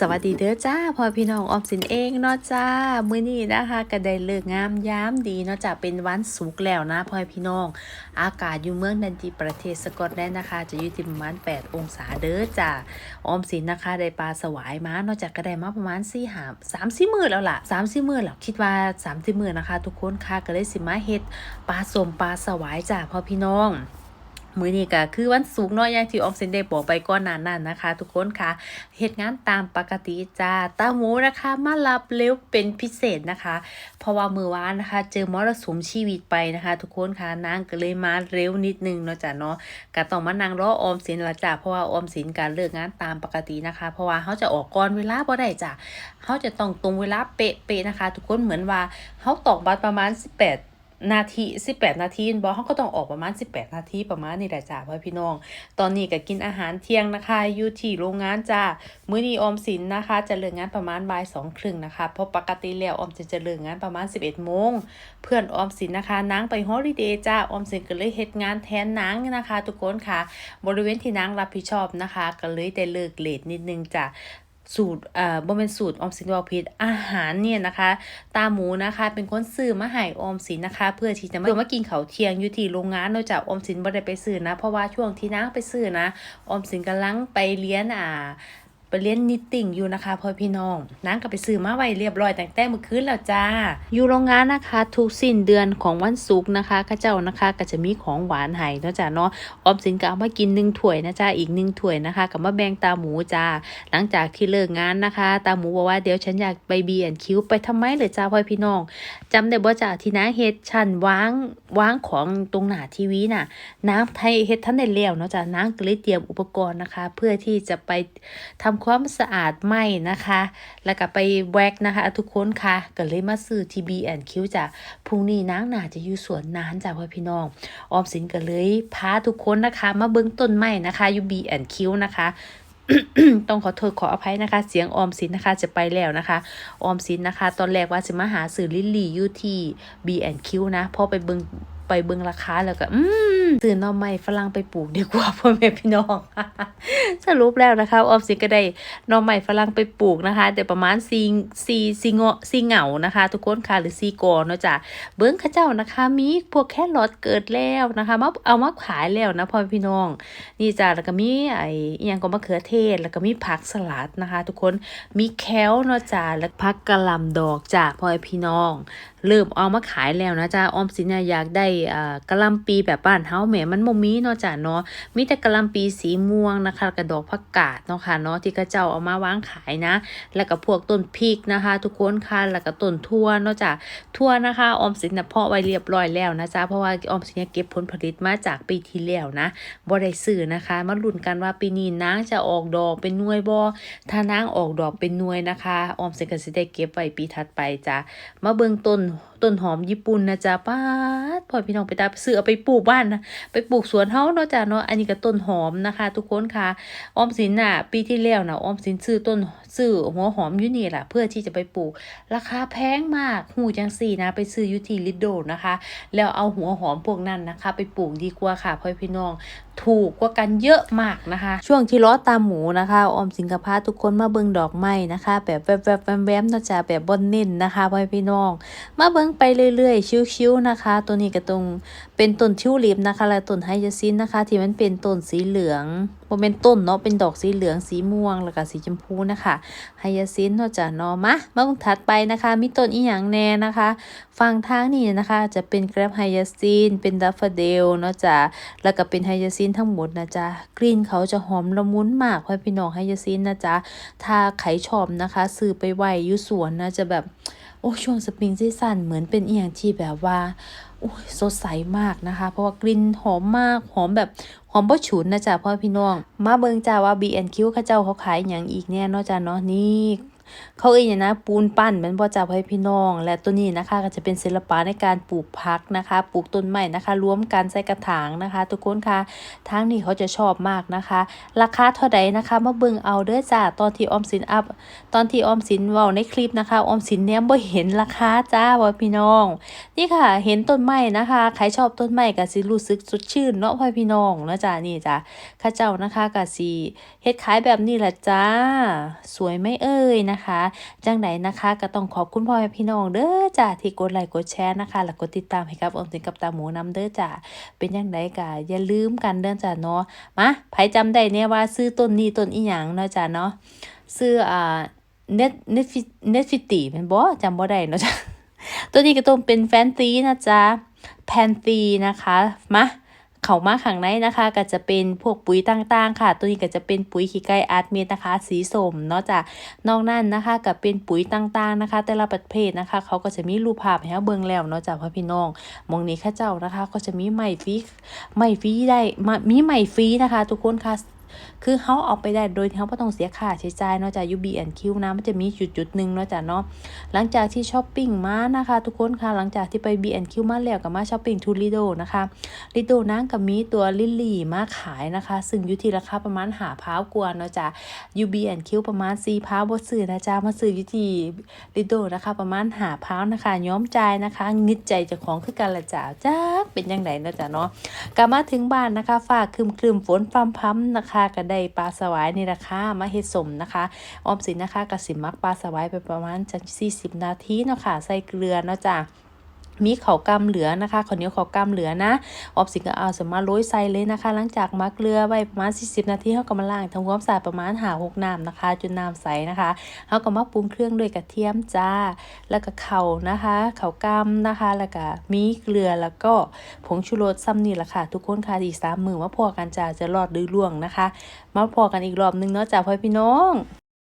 สวัสดีเด้อจ้าพ่อพี่น้องออมสินเองเนาะจ้ามื้อนี้นะคะก็ได้เลิกงามยามดีเนาะจ้าเป็นวันศุกแล้วนะพ่อพี่น้อง อากาศอยู่เมืองนันทีประเทศสกอตแลนด์นะคะ จะอยู่ที่ประมาณ 8 องศาเด้อจ้าออมสินนะคะได้ปลาสวายมาเนาะจากก็ได้มาประมาณ4หา3 4มื้อแล้วล่ะ3 4มื้อแล้วคิดว่า3 4มื้อนะคะ ทุกคนค่ะก็เลยสิมาเฮ็ดปลาสมปลาสวายจ้าพ่อพี่น้อง มื้อนี้ก็คือวันศุกร์เนาะอย่างที่ออมสินได้บอกไปก่อนหน้านั้นนะคะ ทุกคนค่ะเฮ็ดงานตามปกติจ้าตาหมูนะคะมารับเร็วเป็นพิเศษนะคะ เพราะว่ามือวานนะคะ เจอมรสุมชีวิตไปนะคะ ทุกคนค่ะนางก็เลยมาเร็วนิดนึงเนาะจ้ะเนาะก็ต้องมานั่งรอออมสินละจ้ะเพราะว่าออมสินการเลิกงานตามปกตินะคะ เพราะว่าเขาจะออกก่อนเวลาบ่ได้จ้ะเขาจะต้องตรงเวลาเป๊ะๆนะคะ ทุกคนเหมือนว่าเขาตอกบัตรประมาณ18 นาที18นาทีบอเขาก็ต้องออกประมาณ18นาทีประมาณนี้แหละจ้าพ่อพี่น้อง ตอนนี้ก็กินอาหารเที่ยงนะคะอยู่ที่โรงงานจ้ามื้อนี้ออมสินนะคะ จะเลิกงานประมาณบ่ายสองครึ่งนะคะเพราะปกติแล้วออมสินจะเลิกงานประมาณ11โมงเพื่อนออมสินนะคะนางไปฮอลิเดย์จ้าออมสินก็เลยเฮ็ดงานแทนนางนะคะ ทุกคนค่ะ บริเวณที่นางรับผิดชอบนะคะ ก็เลยได้เลิกเลทนิดนึงจ้ะ สูตรเอ่อบ่เป็นสูตรออมสินวอพิษอาหารเนี่ยนะคะ ตาหมูนะคะ เป็นคนซื้อมาให้ออมสินนะคะ เพื่อที่จะมาเพื่อมากินเขาวเที่ยงอยู่ที่โรงงานนอกจากออมสินบ่ได้ไปซื้อนะ เพราะว่าช่วงที่นางไปซื้อนะออมสินกำลังไปเรียนอ่า ไปเรียนนิตติ้งอยู่นะคะพ่อพี่น้องนางก็ไปซื้อมาไว้เรียบร้อยแตั้งแต่เมื่อคืนแล้วจ้า อยู่โรงงานนะคะ ทุกสิ้นเดือนของวันศุกร์นะคะข้าเจ้านะคะก็จะมีของหวานให้เนาะจ้าเนาะออมสินก็เอามากินหนึ่งถ้วยนะจ้าอีกหนึ่งถ้วยนะคะกับมาแบ่งตาหมูจ้า หลังจากที่เลิกงานนะคะ ตาหมูบอกว่าเดี๋ยวฉันอยากไปบียนคิวไปทำไมเลยจ้าพ่อพี่น้องจำได้บ่จ้าที่นางเฮ็ดชันวางวางของตรงหน้าทีวีน่ะนางไทยเฮ็ดทันได้แล้วเนาะจ้านางก็เลยเตรียมอุปกรณ์นะคะ เพื่อที่จะไปทำความสะอาดไหมนะคะ แล้วก็ไปแว็กนะคะ ทุกคนค่ะก็เลยมาซื้อทีบีแอนคิวจ้ะพรุ่งนี้นางน่าจะอยู่สวนนานจ้ะพ่อพี่น้อง ออมสินก็เลยพาทุกคนนะคะ มาเบิ้งต้นไม้นะคะอยู่บีแอนคิวนะคะต้องขอโทษขออภัยนะคะ เสียงออมสินนะคะจะไปแล้วนะคะ ออมสินนะคะ ตอนแรกว่าจะมาหาสื่อลิลลี่อยู่ที่ B&Q นะพอไปเบิงไปเบิงราคาแล้วก็ อืม ซื้อหน่อไม้ฝรั่งไปปลูกดีกว่าพ่อแม่พี่น้อง สรุปแล้วนะคะออมสินก็ได้หน่อไม้ฝรั่งไปปลูกนะคะเดี๋ยวประมาณซีซีซีเงาะซีเหงานะคะ ทุกคนค่ะหรือซีกอเนาะจ้ะเบิ้งข้าเจ้านะคะ มีพวกแครอทเกิดแล้วนะคะมาเอามาขายแล้วนะพ่อแม่พี่น้อง นี่จ้ะแล้วก็มีไอ้ยังก็มะเขือเทศ แล้วก็มีผักสลัดนะคะ ทุกคนมีแคลเนาะจ้ะแล้วผักกะหล่ำดอกจ้ะพ่อแม่พี่น้อง เริ่มเอามาขายแล้วนะจ๊ะออมสินอยากได้อ่ากะหล่ำปีแบบบ้านเฮาแหมมันบ่มีเนาะจ้ะเนาะมีแต่กะลำปีสีม่วงนะคะกระดอกผักกาดเนาะค่ะเนาะที่เขาเจ้าเอามาวางขายนะ แล้วก็พวกต้นพริกนะคะ ทุกคนค่ะแล้วก็ต้นทั่วเนาะจ้ะทั่วนะคะออมสินนะเพาะไว้เรียบร้อยแล้วนะจ๊ะเพราะว่าออมสินเนี่ยเก็บผลผลิตมาจากปีที่แล้วนะบ่ได้ซื้อนะคะ มาลุ้นกันว่าปีนี้นางจะออกดอกเป็นหน่วยบ่ถ้านางออกดอกเป็นหน่วยนะคะออมสินก็สิได้เก็บไว้ปีถัดไปจ้ะมาเบิ่งต้นต้นหอมญี่ปุ่นนะจ๊ะป้าพ่อพี่น้องไปตาซื้อเอาไปปลูกบ้านนะไปปลูกสวนเฮาเนาะจ้ะเนาะอันนี้ก็ต้นหอมนะคะ ทุกคนค่ะออมสินน่ะ ปีที่แล้วน่ะออมสินซื้อต้นซื้อหัวหอมอยู่นี่แหละเพื่อที่จะไปปลูก ราคาแพงมากหูจังสี่นะ ไปซื้ออยู่ที่ลิดโดนะคะ แล้วเอาหัวหอมพวกนั้นนะคะ ไปปลูกดีกว่าค่ะพ่อพี่น้องถูกกว่ากันเยอะมากนะคะ ช่วงที่ล้อตามหมูนะคะออมสิงคพาทุกคนมาเบิ่งดอกไม้นะคะ แบบแวบๆแวมๆเนะจ้ะแบบบอนเน้นนะคะพ่อพี่น้อง มาเบิ่งไปเรื่อยๆ ชิวๆนะคะ ตัวนี้ก็ตรงเป็นต้นทิวลิปนะคะและต้นไฮยาซินนะคะ ที่มันเป็นต้นสีเหลืองบ่เป็นต้นเนาะเป็นดอกสีเหลืองสีม่วงแล้วก็สีชมพูนะคะไฮยาซินเนาะจะนาะมามาบังถัดไปนะคะมีต้นอีหยังแน่นะคะฝั่งทางนี้นะคะจะเป็นแกรบไฮยาซินเป็นดัฟเฟเดลเนาะจ้ะแล้วก็เป็นไฮยาซินทั้งหมดนะจ๊ะกลิ่นเขาจะหอมละมุนมากพ่อพี่น้องไฮยาซินนะจ๊ะถ้าใครชอบนะคะซื้อไปไว้อยู่สวนนะจะแบบโอ้ช่วงสปริงซีซั่นเหมือนเป็นอีหยังที่แบบว่า สดใสมากนะคะ เพราะว่ากลิ่นหอมมากหอมแบบหอมบ่ฉุนนะจ๊ะพ่อพี่น้อง มาเบิงจ้าว่า B&Q เขาเจ้าเขาขายอย่างอีกแน่นาะจ้ะเนาะนี่ เขาเอ่ยนะปูนปั้นแมันบ่จ้าพ่อพี่น้อง และตัวนี้นะคะก็จะเป็นศิลปะในการปลูกพักนะคะ ปลูกต้นไม้นะคะรวมกันใส่กระถางนะคะ ทุกคนค่ะทางนี้เขาจะชอบมากนะคะ ราคาเท่าใดนะคะมาเบิ่งเอาเด้อจ้าตอนที่ออมสินอัพตอนที่ออมสินว้าในคลิปนะคะออมสินเนี่ยบ่เห็นราคาจ้าว่าพี่น้อง นี่ค่ะ เห็นต้นไม้นะคะใครชอบต้นไม้ก็สิรู้สึกสดชื่นเนาะพ่อพี่น้องนะจ้ะจ้านี่จ้ะข้าเจ้านะคะกะสีเฮ็ดขายแบบนี้แหละจ้า สวยไหม่เอ่ยนะคะ จังไหนนะคะก็ต้องขอบคุณพ่อแม่พี่น้องเด้อจ้าที่กดไลค์กดแชร์นะคะแล้วกดติดตามให้กับอมสินกับตาหมูน้ำเด้อจ้าเป็นยังไงกะอย่าลืมกันเด้อจ้าเนาะมาไผจำได้เนี่ยว่าซื้อต้นนี้ต้นอีหยังเนาะจ้าเนาะซื้ออ่าเน็ตเน็ตฟิเน็ตฟิตีเป็นบ่จำบ่ได้เนาะจ้าตัวนี้ก็ต้องเป็นแฟนซีนะจ๊ะแพนซีนะคะมา เขามาข้างในนะคะ ก็จะเป็นพวกปุ๋ยต่างๆ ค่ะ ตัวนี้ก็จะเป็นปุ๋ยขี้ไก่อาร์ตเมดนะคะ สีส้มเนาะจ้ะนอกนั้นนะคะก็เป็นปุ๋ยต่างๆนะคะ แต่ละประเภทนะคะ เขาก็จะมีรูปภาพให้เราเบิ่งแล้วเนาะจ้ะพ่อพี่น้องมองนี้ข้าเจ้านะคะ ก็จะมีไม้ฟรีไม้ฟรีได้มีไม้ฟรีนะคะ ทุกคนค่ะ คือเขาเอาไปได้โดยที่เขาไม่ต้องเสียค่าใช้จ่ายเนาะจาก UBNQ นะมันจะมีจุดจุดหนึ่งเนาะจ้ะเนาะหลังจากที่ช้อปปิ้งมานะคะ ทุกคนค่ะหลังจากที่ไป BNQ มาแล้วกับมาช้อปปิ้งทูลิโดนะคะลิโดนั่งกับมีตัวลิลลี่มาขายนะคะ ซึ่งอยู่ที่ราคาประมาณหาพาวกว่าเนาะจ้ะ UBNQ ประมาณ4พาวบ่ซื้อนะจ๊ะมาซื้ออยู่ที่ลิโดนะคะ ประมาณหาพาวนะคะย้อมใจนะคะงิดใจเจ้าของคือกันละจ้าจ้าเป็นยังไงเนาะจ้ะเนาะกลับมาถึงบ้านนะคะฝากครึมครึมๆฝนฟัมพัมนะคะก็ได้ปลาสวายนี่ราคามาเฮ็ดสมนะคะออมสินนะคะกะสิมักปลาสวายไปประมาณจัก40 นาทีเนาะค่ะ ใส่เกลือเนาะจ้ะ มีเขากำเหลือนะคะข้าวเหนียวเขากำเหลือนะ ออมสินก็เอาสมาโรยใส่เลยนะคะ หลังจากมักเกลือไว้ประมาณ 40 นาทีเขาก็มาล้างทำความสะอาดประมาณหาหกน้ำนะคะ จนน้ำใสนะคะเขาก็มาปรุงเครื่องด้วยกระเทียมจ้า แล้วก็เข่านะคะเขากำนะคะ แล้วก็มีเกลือแล้วก็ผงชูรสซ้ำนี่แหละค่ะ ทุกคนค่ะอีกสามมือมาพอกันจ้าจะรอดดื้อล่วงนะคะ มาพอกันอีกรอบนึงเนาะจ้าพ่อพี่น้อง